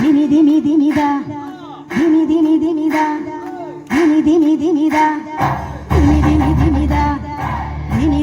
dimi dimi dimi da. Dimi dimi dimi da. Dimi dimi dimi da. Dimi dimi dimi da. Dimi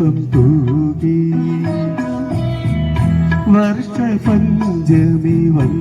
പുഷ്പം തൂകി വർഷ പഞ്ചമി വന്ന.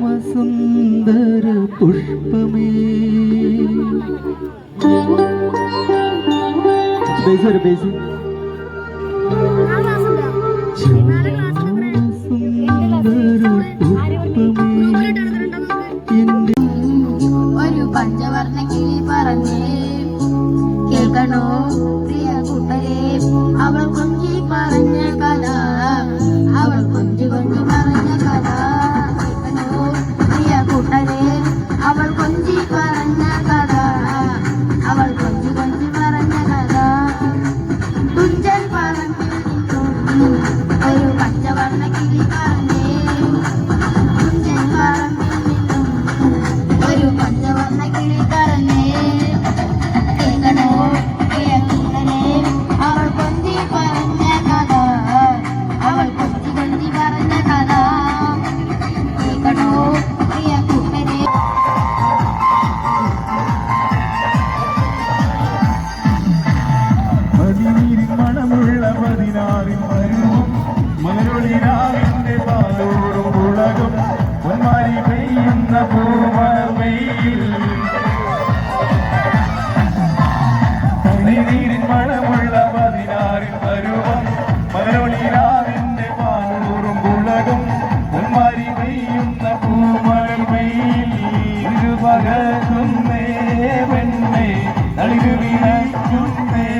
ശ്യാമസുന്ദര പുഷ്പമേ. ബേസ് ഒരു ബേസ് ഒരു പഞ്ചവർണ കിളി പറഞ്ഞേ കേൾക്കണോ പ്രിയ കുട്ടരെ? അവൾ പൊന്മാരി പെയ്യുന്ന പൂമയിൽ പതിനീരിൻ മണമുള്ള പതിനാറിൻ പരുവം മലരൊളിരാവിന്റെ പാലോടും ഉലകം പൊന്മാരി പെയ്യുന്ന പൂമയിൽ ഇരുപകർന്നേ പെണ്ണേ നളിരു വിളക്കുന്നേ